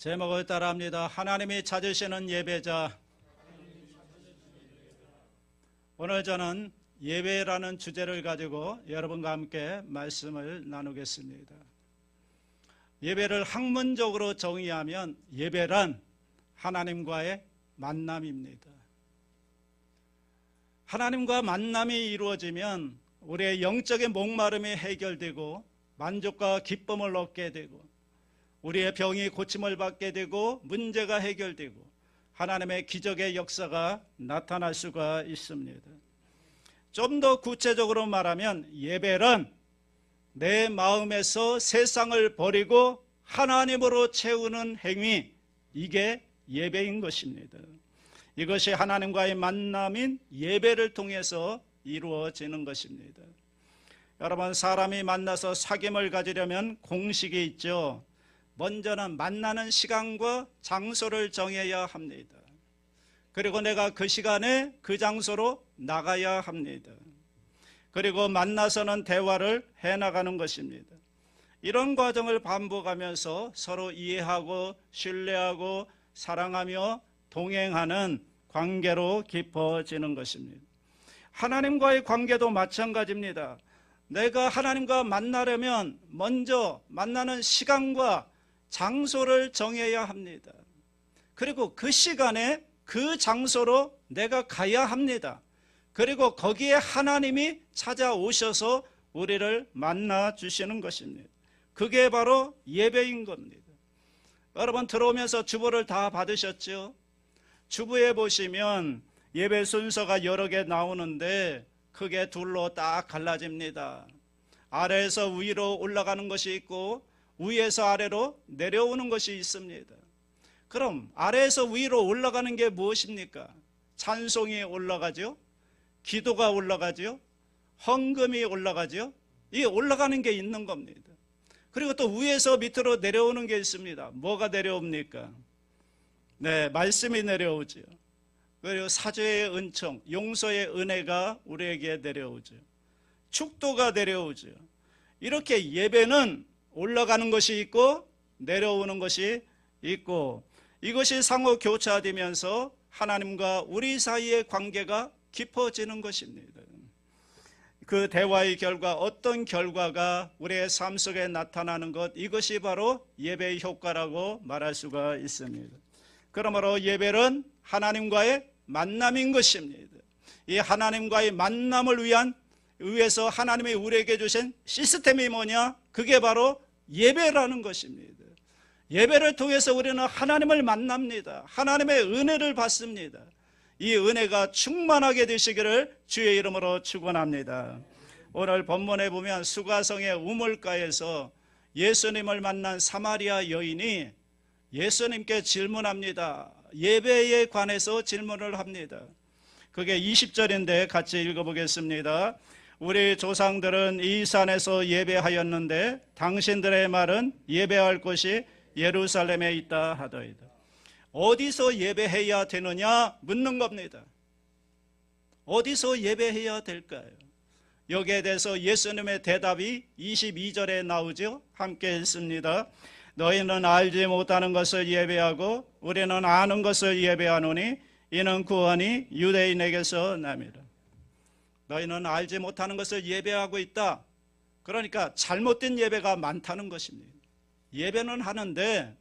제목을 따라합니다. 하나님이 찾으시는 예배자. 오늘 저는 예배라는 주제를 가지고 여러분과 함께 말씀을 나누겠습니다. 예배를 학문적으로 정의하면 예배란 하나님과의 만남입니다. 하나님과 만남이 이루어지면 우리의 영적인 목마름이 해결되고 만족과 기쁨을 얻게 되고 우리의 병이 고침을 받게 되고 문제가 해결되고 하나님의 기적의 역사가 나타날 수가 있습니다. 좀 더 구체적으로 말하면 예배란 내 마음에서 세상을 버리고 하나님으로 채우는 행위 이게 예배인 것입니다. 이것이 하나님과의 만남인 예배를 통해서 이루어지는 것입니다. 여러분 사람이 만나서 사귐을 가지려면 공식이 있죠. 먼저는 만나는 시간과 장소를 정해야 합니다. 그리고 내가 그 시간에 그 장소로 나가야 합니다. 그리고 만나서는 대화를 해 나가는 것입니다. 이런 과정을 반복하면서 서로 이해하고 신뢰하고 사랑하며 동행하는 관계로 깊어지는 것입니다. 하나님과의 관계도 마찬가지입니다. 내가 하나님과 만나려면 먼저 만나는 시간과 장소를 정해야 합니다. 그리고 그 시간에 그 장소로 내가 가야 합니다. 그리고 거기에 하나님이 찾아오셔서 우리를 만나 주시는 것입니다. 그게 바로 예배인 겁니다. 여러분 들어오면서 주보를 다 받으셨죠? 주부에 보시면 예배 순서가 여러 개 나오는데 크게 둘로 딱 갈라집니다. 아래에서 위로 올라가는 것이 있고 위에서 아래로 내려오는 것이 있습니다. 그럼 아래에서 위로 올라가는 게 무엇입니까? 찬송이 올라가죠. 기도가 올라가죠. 헌금이 올라가죠. 이 올라가는 게 있는 겁니다. 그리고 또 위에서 밑으로 내려오는 게 있습니다. 뭐가 내려옵니까? 네, 말씀이 내려오죠. 그리고 사죄의 은총, 용서의 은혜가 우리에게 내려오죠. 축도가 내려오죠. 이렇게 예배는 올라가는 것이 있고 내려오는 것이 있고 이것이 상호 교차되면서 하나님과 우리 사이의 관계가 깊어지는 것입니다. 그 대화의 결과 어떤 결과가 우리의 삶 속에 나타나는 것 이것이 바로 예배의 효과라고 말할 수가 있습니다. 그러므로 예배는 하나님과의 만남인 것입니다. 이 하나님과의 만남을 위한 위해서 하나님이 우리에게 주신 시스템이 뭐냐? 그게 바로 예배라는 것입니다. 예배를 통해서 우리는 하나님을 만납니다. 하나님의 은혜를 받습니다. 이 은혜가 충만하게 되시기를 주의 이름으로 축원합니다. 오늘 본문에 보면 수가성의 우물가에서 예수님을 만난 사마리아 여인이 예수님께 질문합니다. 예배에 관해서 질문을 합니다. 그게 20절인데 같이 읽어보겠습니다. 우리 조상들은 이 산에서 예배하였는데 당신들의 말은 예배할 곳이 예루살렘에 있다 하더이다. 어디서 예배해야 되느냐 묻는 겁니다. 어디서 예배해야 될까요? 여기에 대해서 예수님의 대답이 22절에 나오죠. 함께 읽습니다. 너희는 알지 못하는 것을 예배하고 우리는 아는 것을 예배하노니 이는 구원이 유대인에게서 남이라. 너희는 알지 못하는 것을 예배하고 있다. 그러니까 잘못된 예배가 많다는 것입니다. 예배는 하는데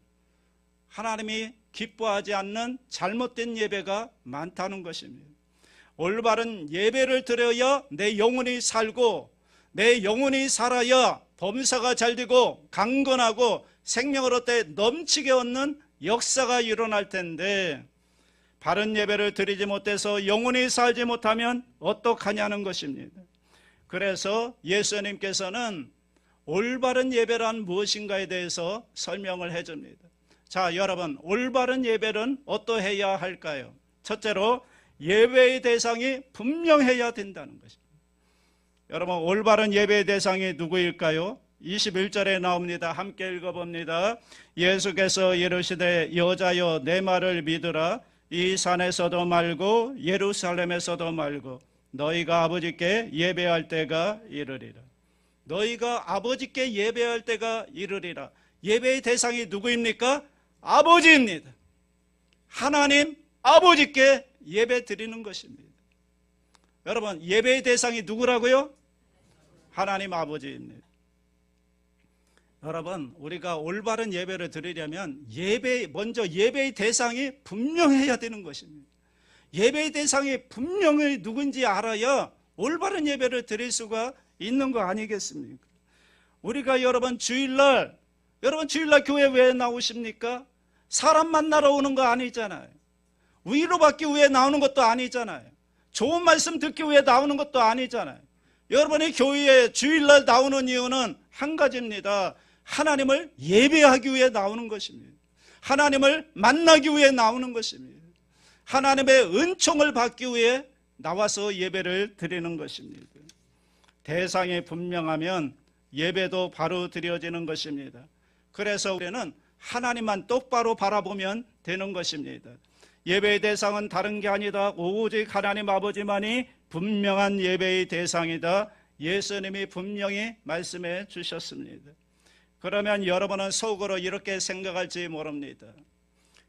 하나님이 기뻐하지 않는 잘못된 예배가 많다는 것입니다. 올바른 예배를 드려야 내 영혼이 살고 내 영혼이 살아야 범사가 잘 되고 강건하고 생명을 얻되 넘치게 얻는 역사가 일어날 텐데 바른 예배를 드리지 못해서 영혼이 살지 못하면 어떡하냐는 것입니다. 그래서 예수님께서는 올바른 예배란 무엇인가에 대해서 설명을 해줍니다. 자, 여러분, 올바른 예배는 어떠해야 할까요? 첫째로 예배의 대상이 분명해야 된다는 것입니다. 여러분, 올바른 예배의 대상이 누구일까요? 21절에 나옵니다. 함께 읽어봅니다. 예수께서 이르시되 여자여 내 말을 믿으라 이 산에서도 말고 예루살렘에서도 말고 너희가 아버지께 예배할 때가 이르리라. 너희가 아버지께 예배할 때가 이르리라. 예배의 대상이 누구입니까? 아버지입니다. 하나님 아버지께 예배 드리는 것입니다. 여러분, 예배의 대상이 누구라고요? 하나님 아버지입니다. 여러분, 우리가 올바른 예배를 드리려면 예배, 먼저 예배의 대상이 분명해야 되는 것입니다. 예배의 대상이 분명히 누군지 알아야 올바른 예배를 드릴 수가 있는 거 아니겠습니까? 우리가 여러분 주일날, 여러분 주일날 교회 왜 나오십니까? 사람 만나러 오는 거 아니잖아요. 위로받기 위해 나오는 것도 아니잖아요. 좋은 말씀 듣기 위해 나오는 것도 아니잖아요. 여러분이 교회에 주일날 나오는 이유는 한 가지입니다. 하나님을 예배하기 위해 나오는 것입니다. 하나님을 만나기 위해 나오는 것입니다. 하나님의 은총을 받기 위해 나와서 예배를 드리는 것입니다. 대상이 분명하면 예배도 바로 드려지는 것입니다. 그래서 우리는 하나님만 똑바로 바라보면 되는 것입니다. 예배의 대상은 다른 게 아니다. 오직 하나님 아버지만이 분명한 예배의 대상이다. 예수님이 분명히 말씀해 주셨습니다. 그러면 여러분은 속으로 이렇게 생각할지 모릅니다.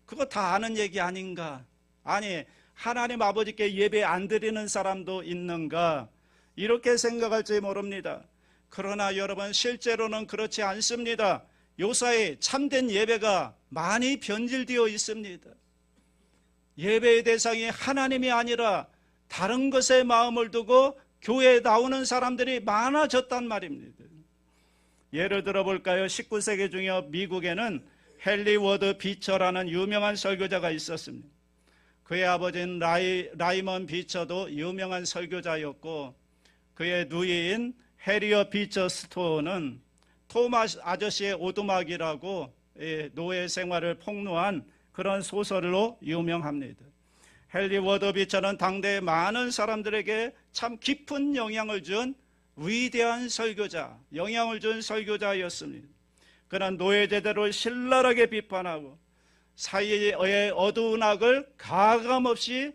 그거 다 아는 얘기 아닌가? 아니, 하나님 아버지께 예배 안 드리는 사람도 있는가? 이렇게 생각할지 모릅니다. 그러나 여러분, 실제로는 그렇지 않습니다. 요사이 참된 예배가 많이 변질되어 있습니다. 예배의 대상이 하나님이 아니라 다른 것에 마음을 두고 교회에 나오는 사람들이 많아졌단 말입니다. 예를 들어 볼까요? 19세기 중에 미국에는 헨리 워드 비처라는 유명한 설교자가 있었습니다. 그의 아버지는 라이, 라이먼 비처도 유명한 설교자였고 그의 누이인 해리어 비처 스토어는 토마스 아저씨의 오두막이라고 예, 노예 생활을 폭로한 그런 소설로 유명합니다. 헨리 워드 비처는 당대의 많은 사람들에게 참 깊은 영향을 준 위대한 설교자, 영향을 준 설교자였습니다. 그는 노예제대로 신랄하게 비판하고 사회의 어두운 악을 가감없이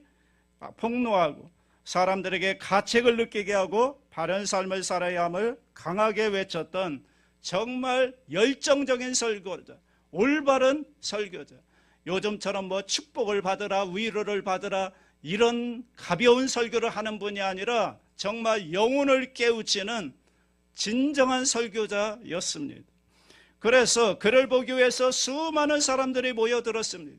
폭로하고 사람들에게 가책을 느끼게 하고 바른 삶을 살아야 함을 강하게 외쳤던 정말 열정적인 설교자, 올바른 설교자. 요즘처럼 뭐 축복을 받으라, 위로를 받으라, 이런 가벼운 설교를 하는 분이 아니라 정말 영혼을 깨우치는 진정한 설교자였습니다. 그래서 그를 보기 위해서 수많은 사람들이 모여들었습니다.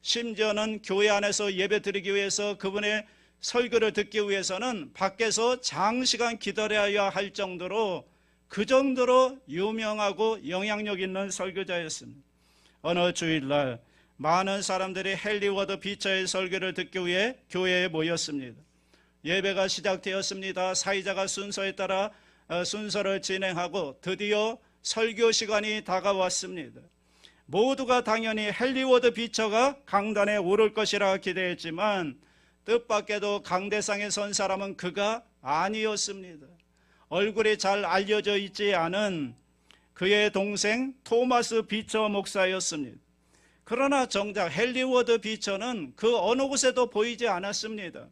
심지어는 교회 안에서 예배 드리기 위해서 그분의 설교를 듣기 위해서는 밖에서 장시간 기다려야 할 정도로 그 정도로 유명하고 영향력 있는 설교자였습니다. 어느 주일날 많은 사람들이 헨리워드 비처의 설교를 듣기 위해 교회에 모였습니다. 예배가 시작되었습니다. 사이자가 순서에 따라 어, 순서를 진행하고 드디어 설교 시간이 다가왔습니다. 모두가 당연히 헨리워드 비처가 강단에 오를 것이라 기대했지만 뜻밖에도 강대상에 선 사람은 그가 아니었습니다. 얼굴이 잘 알려져 있지 않은 그의 동생 토마스 비처 목사였습니다. 그러나 정작 헨리워드 비처는 그 어느 곳에도 보이지 않았습니다.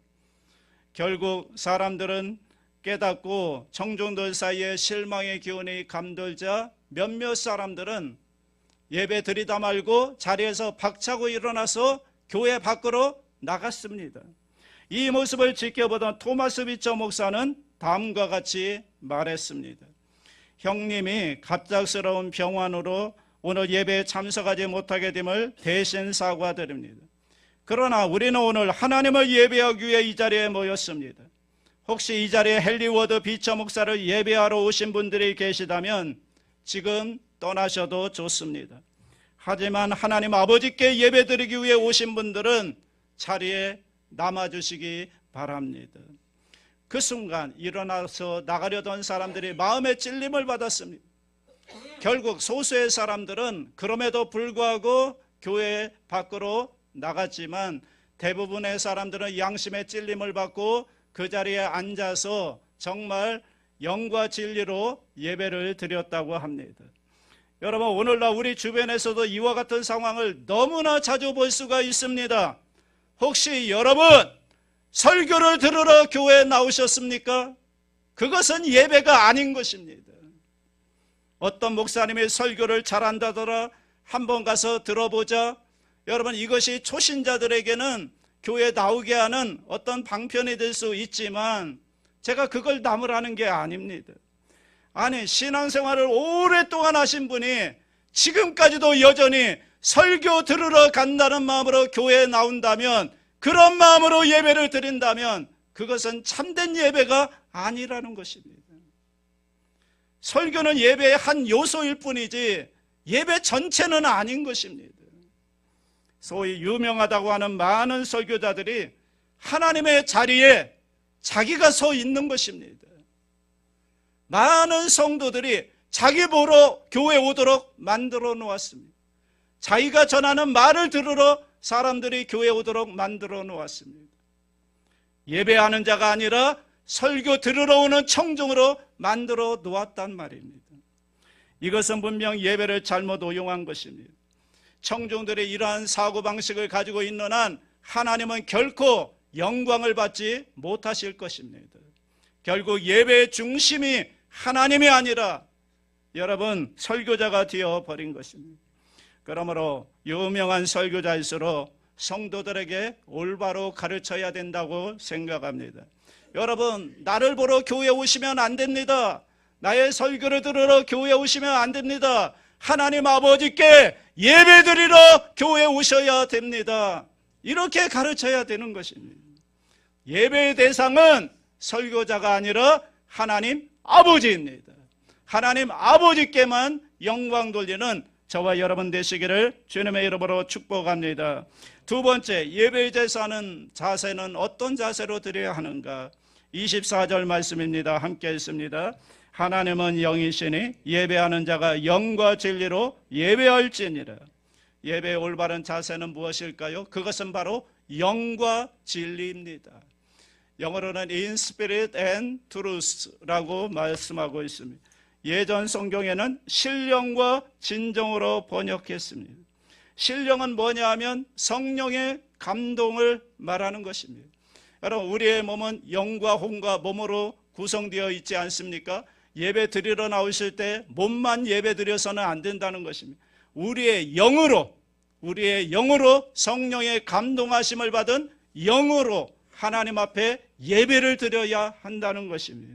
결국 사람들은 깨닫고 청중들 사이에 실망의 기운이 감돌자 몇몇 사람들은 예배 드리다 말고 자리에서 박차고 일어나서 교회 밖으로 나갔습니다. 이 모습을 지켜보던 토마스 비처 목사는 다음과 같이 말했습니다. 형님이 갑작스러운 병환으로 오늘 예배에 참석하지 못하게 됨을 대신 사과드립니다. 그러나 우리는 오늘 하나님을 예배하기 위해 이 자리에 모였습니다. 혹시 이 자리에 헨리워드 비처 목사를 예배하러 오신 분들이 계시다면 지금 떠나셔도 좋습니다. 하지만 하나님 아버지께 예배드리기 위해 오신 분들은 자리에 남아 주시기 바랍니다. 그 순간 일어나서 나가려던 사람들이 마음의 찔림을 받았습니다. 결국 소수의 사람들은 그럼에도 불구하고 교회 밖으로 나갔지만 대부분의 사람들은 양심의 찔림을 받고 그 자리에 앉아서 정말 영과 진리로 예배를 드렸다고 합니다. 여러분 오늘날 우리 주변에서도 이와 같은 상황을 너무나 자주 볼 수가 있습니다. 혹시 여러분 설교를 들으러 교회에 나오셨습니까? 그것은 예배가 아닌 것입니다. 어떤 목사님이 설교를 잘한다더라 한번 가서 들어보자. 여러분 이것이 초신자들에게는 교회 나오게 하는 어떤 방편이 될 수 있지만 제가 그걸 남으라는 게 아닙니다. 아니 신앙생활을 오랫동안 하신 분이 지금까지도 여전히 설교 들으러 간다는 마음으로 교회에 나온다면 그런 마음으로 예배를 드린다면 그것은 참된 예배가 아니라는 것입니다. 설교는 예배의 한 요소일 뿐이지 예배 전체는 아닌 것입니다. 소위 유명하다고 하는 많은 설교자들이 하나님의 자리에 자기가 서 있는 것입니다. 많은 성도들이 자기 보러 교회 오도록 만들어 놓았습니다. 자기가 전하는 말을 들으러 사람들이 교회 오도록 만들어 놓았습니다. 예배하는 자가 아니라 설교 들으러 오는 청중으로 만들어 놓았단 말입니다. 이것은 분명 예배를 잘못 오용한 것입니다. 청중들의 이러한 사고방식을 가지고 있는 한 하나님은 결코 영광을 받지 못하실 것입니다. 결국 예배의 중심이 하나님이 아니라 여러분 설교자가 되어 버린 것입니다. 그러므로 유명한 설교자일수록 성도들에게 올바로 가르쳐야 된다고 생각합니다. 여러분, 나를 보러 교회 오시면 안 됩니다. 나의 설교를 들으러 교회 오시면 안 됩니다. 하나님 아버지께 예배 드리러 교회 오셔야 됩니다. 이렇게 가르쳐야 되는 것입니다. 예배의 대상은 설교자가 아니라 하나님 아버지입니다. 하나님 아버지께만 영광 돌리는 저와 여러분 되시기를 주님의 이름으로 축복합니다. 두 번째, 예배의 제사는 자세는 어떤 자세로 드려야 하는가? 24절 말씀입니다. 함께 읽습니다. 하나님은 영이시니 예배하는 자가 영과 진리로 예배할지니라. 예배의 올바른 자세는 무엇일까요? 그것은 바로 영과 진리입니다. 영어로는 in spirit and truth라고 말씀하고 있습니다. 예전 성경에는 신령과 진정으로 번역했습니다. 신령은 뭐냐 하면 성령의 감동을 말하는 것입니다. 여러분, 우리의 몸은 영과 혼과 몸으로 구성되어 있지 않습니까? 예배 드리러 나오실 때 몸만 예배 드려서는 안 된다는 것입니다. 우리의 영으로, 우리의 영으로 성령의 감동하심을 받은 영으로 하나님 앞에 예배를 드려야 한다는 것입니다.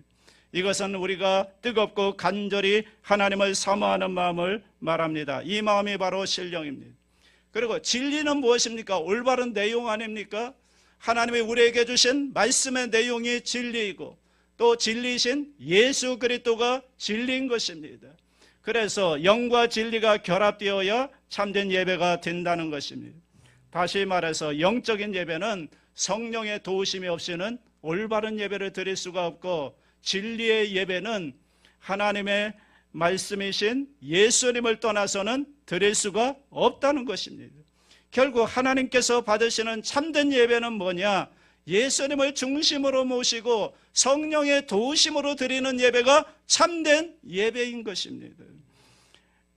이것은 우리가 뜨겁고 간절히 하나님을 사모하는 마음을 말합니다. 이 마음이 바로 신령입니다. 그리고 진리는 무엇입니까? 올바른 내용 아닙니까? 하나님이 우리에게 주신 말씀의 내용이 진리이고 또 진리신 예수 그리스도가 진리인 것입니다. 그래서 영과 진리가 결합되어야 참된 예배가 된다는 것입니다. 다시 말해서 영적인 예배는 성령의 도우심이 없이는 올바른 예배를 드릴 수가 없고 진리의 예배는 하나님의 말씀이신 예수님을 떠나서는 드릴 수가 없다는 것입니다. 결국 하나님께서 받으시는 참된 예배는 뭐냐? 예수님을 중심으로 모시고 성령의 도우심으로 드리는 예배가 참된 예배인 것입니다.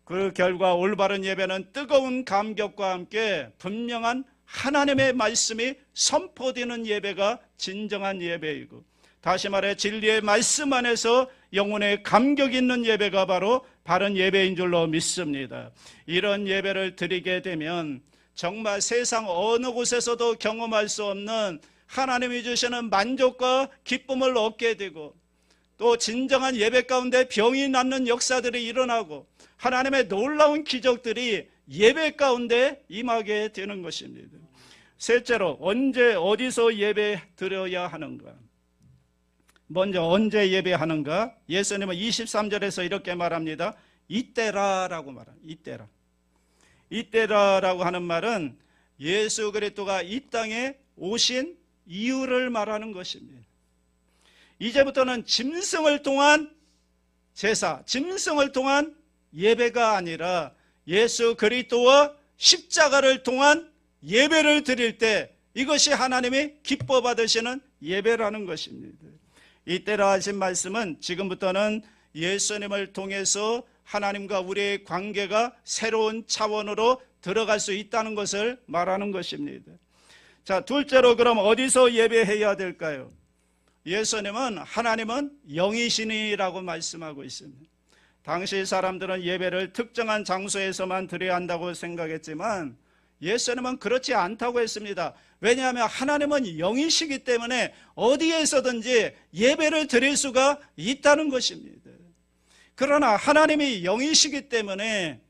그 결과 올바른 예배는 뜨거운 감격과 함께 분명한 하나님의 말씀이 선포되는 예배가 진정한 예배이고 다시 말해 진리의 말씀 안에서 영혼의 감격 있는 예배가 바로 바른 예배인 줄로 믿습니다. 이런 예배를 드리게 되면 정말 세상 어느 곳에서도 경험할 수 없는 하나님이 주시는 만족과 기쁨을 얻게 되고 또 진정한 예배 가운데 병이 낫는 역사들이 일어나고 하나님의 놀라운 기적들이 예배 가운데 임하게 되는 것입니다. 셋째로 언제 어디서 예배 드려야 하는가? 먼저 언제 예배하는가? 예수님은 23절에서 이렇게 말합니다. 이때라라고 말합니다. 이때라. 이때라라고 하는 말은 예수 그리스도가 이 땅에 오신 이유를 말하는 것입니다. 이제부터는 짐승을 통한 제사, 짐승을 통한 예배가 아니라 예수 그리스도와 십자가를 통한 예배를 드릴 때 이것이 하나님이 기뻐 받으시는 예배라는 것입니다. 이때라 하신 말씀은 지금부터는 예수님을 통해서 하나님과 우리의 관계가 새로운 차원으로 들어갈 수 있다는 것을 말하는 것입니다. 자, 둘째로 그럼 어디서 예배해야 될까요? 예수님은 하나님은 영이시니라고 말씀하고 있습니다. 당시 사람들은 예배를 특정한 장소에서만 드려야 한다고 생각했지만 예수님은 그렇지 않다고 했습니다. 왜냐하면 하나님은 영이시기 때문에 어디에서든지 예배를 드릴 수가 있다는 것입니다. 그러나 하나님이 영이시기 때문에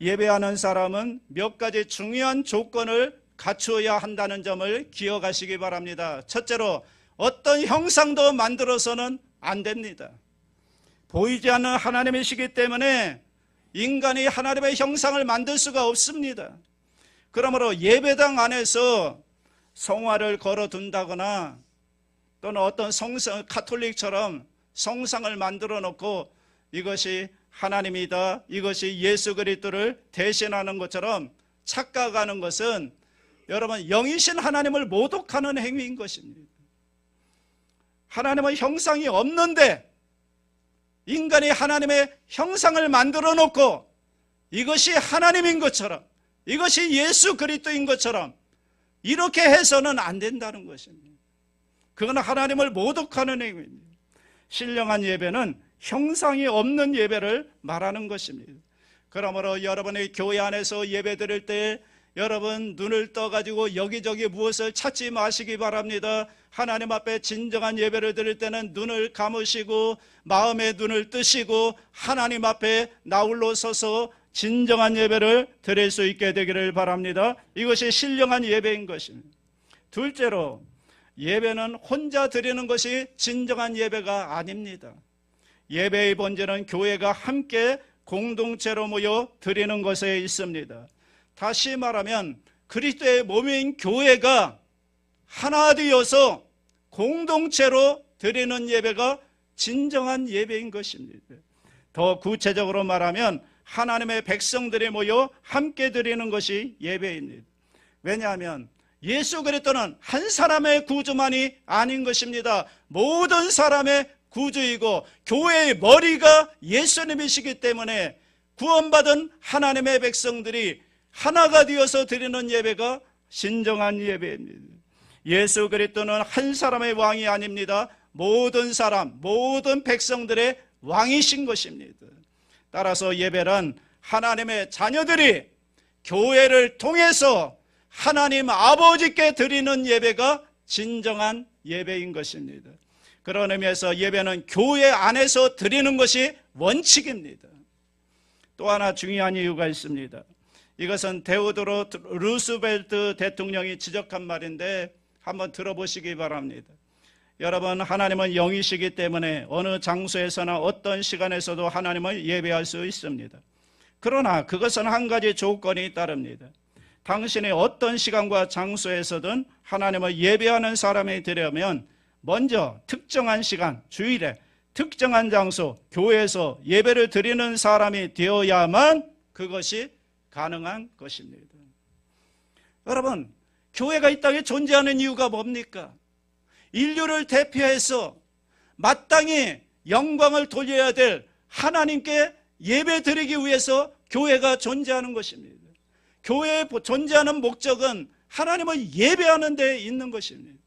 예배하는 사람은 몇 가지 중요한 조건을 갖추어야 한다는 점을 기억하시기 바랍니다. 첫째로 어떤 형상도 만들어서는 안 됩니다. 보이지 않는 하나님이시기 때문에 인간이 하나님의 형상을 만들 수가 없습니다. 그러므로 예배당 안에서 성화를 걸어 둔다거나 또는 어떤 성상 카톨릭처럼 성상을 만들어 놓고 이것이 하나님이다. 이것이 예수 그리스도를 대신하는 것처럼 착각하는 것은 여러분 영이신 하나님을 모독하는 행위인 것입니다. 하나님의 형상이 없는데 인간이 하나님의 형상을 만들어 놓고 이것이 하나님인 것처럼 이것이 예수 그리스도인 것처럼 이렇게 해서는 안 된다는 것입니다. 그건 하나님을 모독하는 행위입니다. 신령한 예배는 형상이 없는 예배를 말하는 것입니다. 그러므로 여러분의 교회 안에서 예배 드릴 때 여러분 눈을 떠가지고 여기저기 무엇을 찾지 마시기 바랍니다. 하나님 앞에 진정한 예배를 드릴 때는 눈을 감으시고 마음의 눈을 뜨시고 하나님 앞에 나홀로 서서 진정한 예배를 드릴 수 있게 되기를 바랍니다. 이것이 신령한 예배인 것입니다. 둘째로 예배는 혼자 드리는 것이 진정한 예배가 아닙니다. 예배의 본질은 교회가 함께 공동체로 모여 드리는 것에 있습니다. 다시 말하면 그리스도의 몸인 교회가 하나 되어서 공동체로 드리는 예배가 진정한 예배인 것입니다. 더 구체적으로 말하면 하나님의 백성들이 모여 함께 드리는 것이 예배입니다. 왜냐하면 예수 그리스도는 한 사람의 구주만이 아닌 것입니다. 모든 사람의 구주이고 교회의 머리가 예수님이시기 때문에 구원받은 하나님의 백성들이 하나가 되어서 드리는 예배가 진정한 예배입니다. 예수 그리스도는 한 사람의 왕이 아닙니다. 모든 사람, 모든 백성들의 왕이신 것입니다. 따라서 예배란 하나님의 자녀들이 교회를 통해서 하나님 아버지께 드리는 예배가 진정한 예배인 것입니다. 그런 의미에서 예배는 교회 안에서 드리는 것이 원칙입니다. 또 하나 중요한 이유가 있습니다. 이것은 데오도로 루스벨트 대통령이 지적한 말인데 한번 들어보시기 바랍니다. 여러분 하나님은 영이시기 때문에 어느 장소에서나 어떤 시간에서도 하나님을 예배할 수 있습니다. 그러나 그것은 한 가지 조건이 따릅니다. 당신이 어떤 시간과 장소에서든 하나님을 예배하는 사람이 되려면 먼저 특정한 시간, 주일에 특정한 장소, 교회에서 예배를 드리는 사람이 되어야만 그것이 가능한 것입니다. 여러분, 교회가 이 땅에 존재하는 이유가 뭡니까? 인류를 대표해서 마땅히 영광을 돌려야 될 하나님께 예배 드리기 위해서 교회가 존재하는 것입니다. 교회의 존재하는 목적은 하나님을 예배하는 데 있는 것입니다.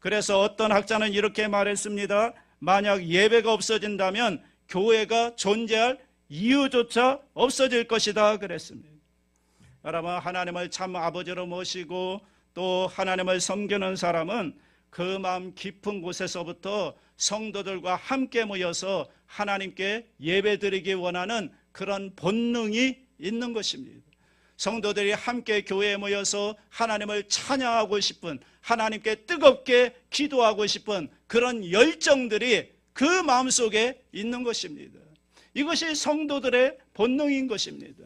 그래서 어떤 학자는 이렇게 말했습니다. 만약 예배가 없어진다면 교회가 존재할 이유조차 없어질 것이다 그랬습니다. 여러분 하나님을 참 아버지로 모시고 또 하나님을 섬기는 사람은 그 마음 깊은 곳에서부터 성도들과 함께 모여서 하나님께 예배드리기 원하는 그런 본능이 있는 것입니다. 성도들이 함께 교회에 모여서 하나님을 찬양하고 싶은 하나님께 뜨겁게 기도하고 싶은 그런 열정들이 그 마음속에 있는 것입니다. 이것이 성도들의 본능인 것입니다.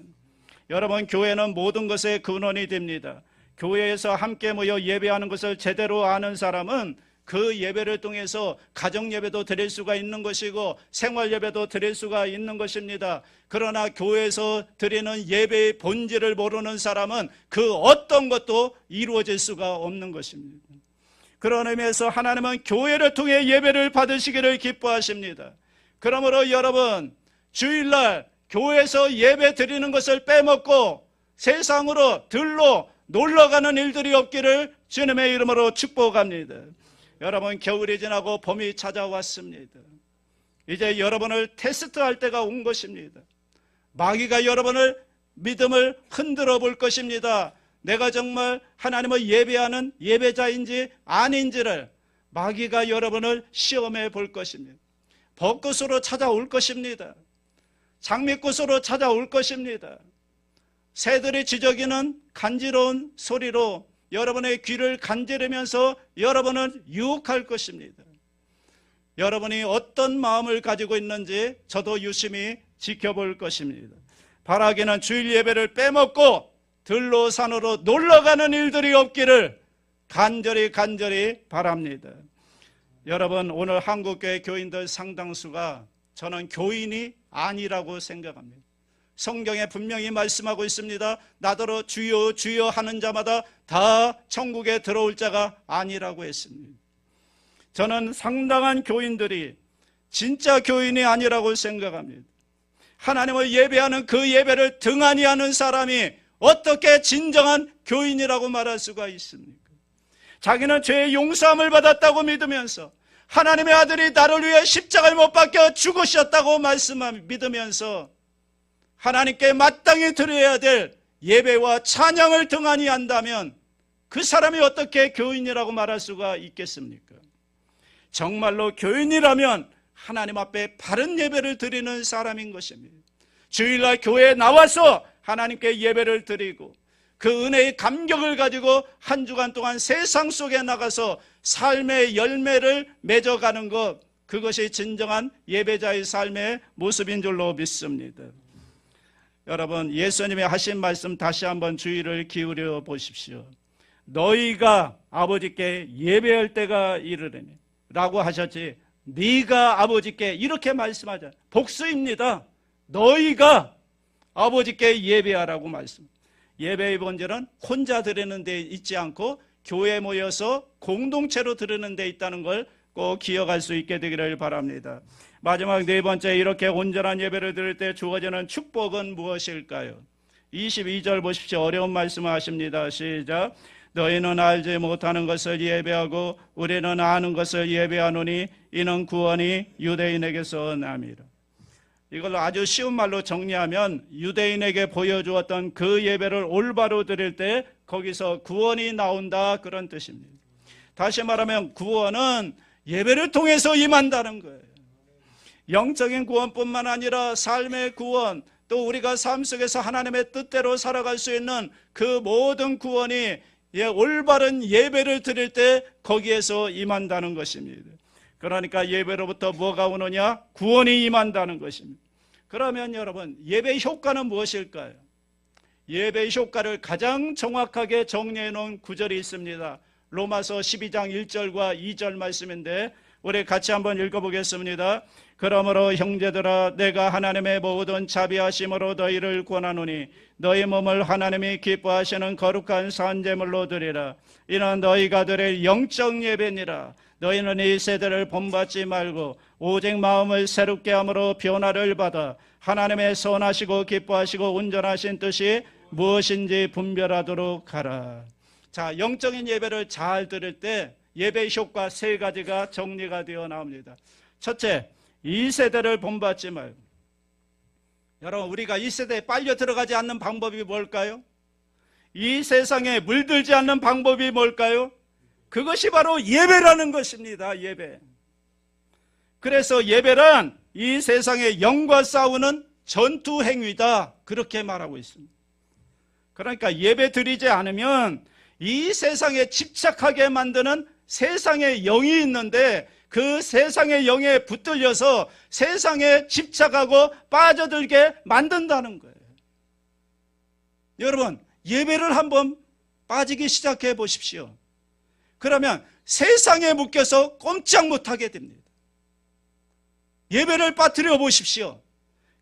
여러분 교회는 모든 것의 근원이 됩니다. 교회에서 함께 모여 예배하는 것을 제대로 아는 사람은 그 예배를 통해서 가정 예배도 드릴 수가 있는 것이고 생활 예배도 드릴 수가 있는 것입니다. 그러나 교회에서 드리는 예배의 본질을 모르는 사람은 그 어떤 것도 이루어질 수가 없는 것입니다. 그런 의미에서 하나님은 교회를 통해 예배를 받으시기를 기뻐하십니다. 그러므로 여러분 주일날 교회에서 예배 드리는 것을 빼먹고 세상으로 들로 놀러 가는 일들이 없기를 주님의 이름으로 축복합니다. 여러분 겨울이 지나고 봄이 찾아왔습니다. 이제 여러분을 테스트할 때가 온 것입니다. 마귀가 여러분을 믿음을 흔들어 볼 것입니다. 내가 정말 하나님을 예배하는 예배자인지 아닌지를 마귀가 여러분을 시험해 볼 것입니다. 벚꽃으로 찾아올 것입니다. 장미꽃으로 찾아올 것입니다. 새들이 지저귀는 간지러운 소리로 여러분의 귀를 간지르면서 여러분을 유혹할 것입니다. 여러분이 어떤 마음을 가지고 있는지 저도 유심히 지켜볼 것입니다. 바라기는 주일 예배를 빼먹고 들로 산으로 놀러가는 일들이 없기를 간절히 간절히 바랍니다. 여러분 오늘 한국교회 교인들 상당수가 저는 교인이 아니라고 생각합니다. 성경에 분명히 말씀하고 있습니다. 나더러 주여 주여 하는 자마다 다 천국에 들어올 자가 아니라고 했습니다. 저는 상당한 교인들이 진짜 교인이 아니라고 생각합니다. 하나님을 예배하는 그 예배를 등한히 하는 사람이 어떻게 진정한 교인이라고 말할 수가 있습니까? 자기는 죄의 용서함을 받았다고 믿으면서 하나님의 아들이 나를 위해 십자가를 못 박혀 죽으셨다고 말씀함 믿으면서 하나님께 마땅히 드려야 될 예배와 찬양을 등한히 한다면 그 사람이 어떻게 교인이라고 말할 수가 있겠습니까? 정말로 교인이라면 하나님 앞에 바른 예배를 드리는 사람인 것입니다. 주일날 교회에 나와서 하나님께 예배를 드리고 그 은혜의 감격을 가지고 한 주간 동안 세상 속에 나가서 삶의 열매를 맺어가는 것 그것이 진정한 예배자의 삶의 모습인 줄로 믿습니다. 여러분 예수님이 하신 말씀 다시 한번 주의를 기울여 보십시오. 너희가 아버지께 예배할 때가 이르려니 라고 하셨지 네가 아버지께 이렇게 말씀하자 복수입니다. 너희가 아버지께 예배하라고 말씀. 예배의 본질은 혼자 드리는 데 있지 않고 교회 모여서 공동체로 드리는 데 있다는 걸 꼭 기억할 수 있게 되기를 바랍니다. 마지막 네 번째 이렇게 온전한 예배를 드릴 때 주어지는 축복은 무엇일까요? 22절 보십시오. 어려운 말씀을 하십니다. 시작. 너희는 알지 못하는 것을 예배하고 우리는 아는 것을 예배하노니 이는 구원이 유대인에게서 남이라. 이걸 아주 쉬운 말로 정리하면 유대인에게 보여주었던 그 예배를 올바로 드릴 때 거기서 구원이 나온다 그런 뜻입니다. 다시 말하면 구원은 예배를 통해서 임한다는 거예요. 영적인 구원뿐만 아니라 삶의 구원 또 우리가 삶 속에서 하나님의 뜻대로 살아갈 수 있는 그 모든 구원이 예, 올바른 예배를 드릴 때 거기에서 임한다는 것입니다. 그러니까 예배로부터 뭐가 오느냐? 구원이 임한다는 것입니다. 그러면 여러분 예배 효과는 무엇일까요? 예배 효과를 가장 정확하게 정리해 놓은 구절이 있습니다. 로마서 12장 1절과 2절 말씀인데 우리 같이 한번 읽어보겠습니다. 그러므로 형제들아 내가 하나님의 모든 자비하심으로 너희를 권하노니 너희 몸을 하나님이 기뻐하시는 거룩한 산제물로 드리라. 이는 너희가 드릴 영적 예배니라. 너희는 이 세대를 본받지 말고 오직 마음을 새롭게 함으로 변화를 받아 하나님의 선하시고 기뻐하시고 온전하신 뜻이 무엇인지 분별하도록 하라. 자, 영적인 예배를 잘 드릴 때 예배 효과 세 가지가 정리가 되어 나옵니다. 첫째, 이 세대를 본받지 말고. 여러분, 우리가 이 세대에 빨려 들어가지 않는 방법이 뭘까요? 이 세상에 물들지 않는 방법이 뭘까요? 그것이 바로 예배라는 것입니다. 예배. 그래서 예배란 이 세상의 영과 싸우는 전투 행위다. 그렇게 말하고 있습니다. 그러니까 예배 드리지 않으면 이 세상에 집착하게 만드는 세상의 영이 있는데 그 세상의 영에 붙들려서 세상에 집착하고 빠져들게 만든다는 거예요. 여러분, 예배를 한번 빠지기 시작해 보십시오. 그러면 세상에 묶여서 꼼짝 못하게 됩니다. 예배를 빠뜨려 보십시오.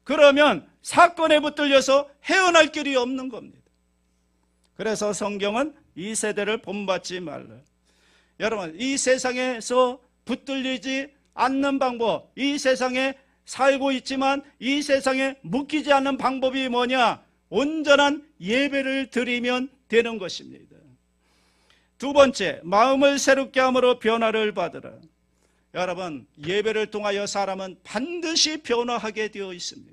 그러면 사건에 붙들려서 헤어날 길이 없는 겁니다. 그래서 성경은 이 세대를 본받지 말라. 여러분, 이 세상에서 붙들리지 않는 방법, 이 세상에 살고 있지만 이 세상에 묶이지 않는 방법이 뭐냐? 온전한 예배를 드리면 되는 것입니다. 두 번째, 마음을 새롭게 함으로 변화를 받으라. 여러분 예배를 통하여 사람은 반드시 변화하게 되어 있습니다.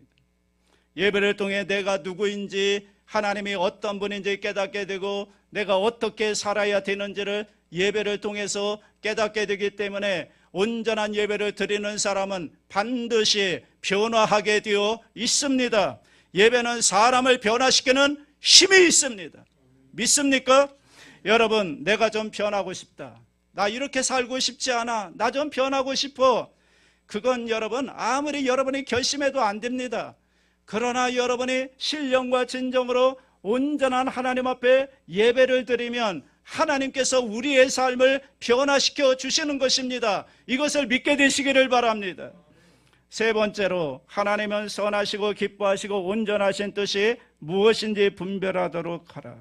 예배를 통해 내가 누구인지 하나님이 어떤 분인지 깨닫게 되고 내가 어떻게 살아야 되는지를 예배를 통해서 깨닫게 되기 때문에 온전한 예배를 드리는 사람은 반드시 변화하게 되어 있습니다. 예배는 사람을 변화시키는 힘이 있습니다. 믿습니까? 여러분, 내가 좀 변하고 싶다. 나 이렇게 살고 싶지 않아. 나 좀 변하고 싶어. 그건 여러분, 아무리 여러분이 결심해도 안 됩니다. 그러나 여러분이 신령과 진정으로 온전한 하나님 앞에 예배를 드리면 하나님께서 우리의 삶을 변화시켜 주시는 것입니다. 이것을 믿게 되시기를 바랍니다. 세 번째로 하나님은 선하시고 기뻐하시고 온전하신 뜻이 무엇인지 분별하도록 하라.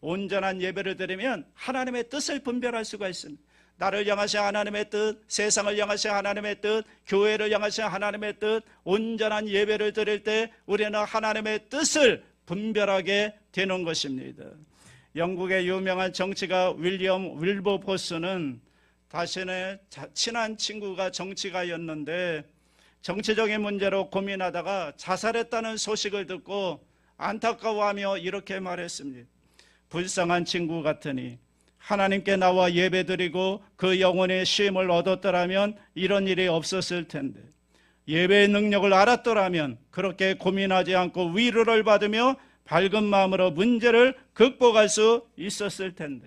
온전한 예배를 드리면 하나님의 뜻을 분별할 수가 있습니다. 나를 향하신 하나님의 뜻, 세상을 향하신 하나님의 뜻, 교회를 향하신 하나님의 뜻, 온전한 예배를 드릴 때 우리는 하나님의 뜻을 분별하게 되는 것입니다. 영국의 유명한 정치가 윌리엄 윌버포스는 자신의 친한 친구가 정치가였는데 정치적인 문제로 고민하다가 자살했다는 소식을 듣고 안타까워하며 이렇게 말했습니다. 불쌍한 친구 같으니 하나님께 나와 예배드리고 그 영혼의 쉼을 얻었더라면 이런 일이 없었을 텐데 예배의 능력을 알았더라면 그렇게 고민하지 않고 위로를 받으며 밝은 마음으로 문제를 극복할 수 있었을 텐데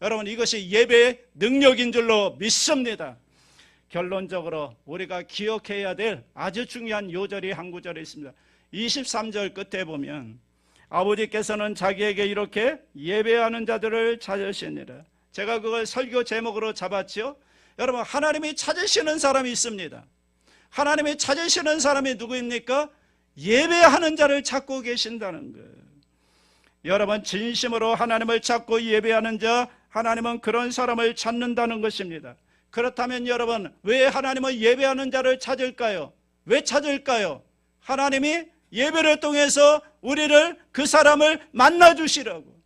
여러분 이것이 예배의 능력인 줄로 믿습니다. 결론적으로 우리가 기억해야 될 아주 중요한 요절이 한 구절이 있습니다. 23절 끝에 보면 아버지께서는 자기에게 이렇게 예배하는 자들을 찾으시니라. 제가 그걸 설교 제목으로 잡았죠. 여러분 하나님이 찾으시는 사람이 있습니다. 하나님이 찾으시는 사람이 누구입니까? 예배하는 자를 찾고 계신다는 거예요. 여러분 진심으로 하나님을 찾고 예배하는 자 하나님은 그런 사람을 찾는다는 것입니다. 그렇다면 여러분 왜 하나님은 예배하는 자를 찾을까요? 왜 찾을까요? 하나님이 예배를 통해서 우리를 그 사람을 만나 주시려고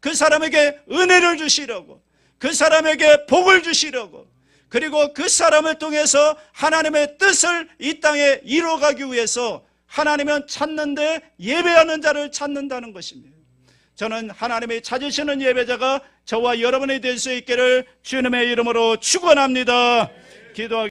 그 사람에게 은혜를 주시려고 그 사람에게 복을 주시려고 그리고 그 사람을 통해서 하나님의 뜻을 이 땅에 이루어가기 위해서 하나님은 찾는데 예배하는 자를 찾는다는 것입니다. 저는 하나님이 찾으시는 예배자가 저와 여러분이 될 수 있기를 주님의 이름으로 축원합니다. 기도하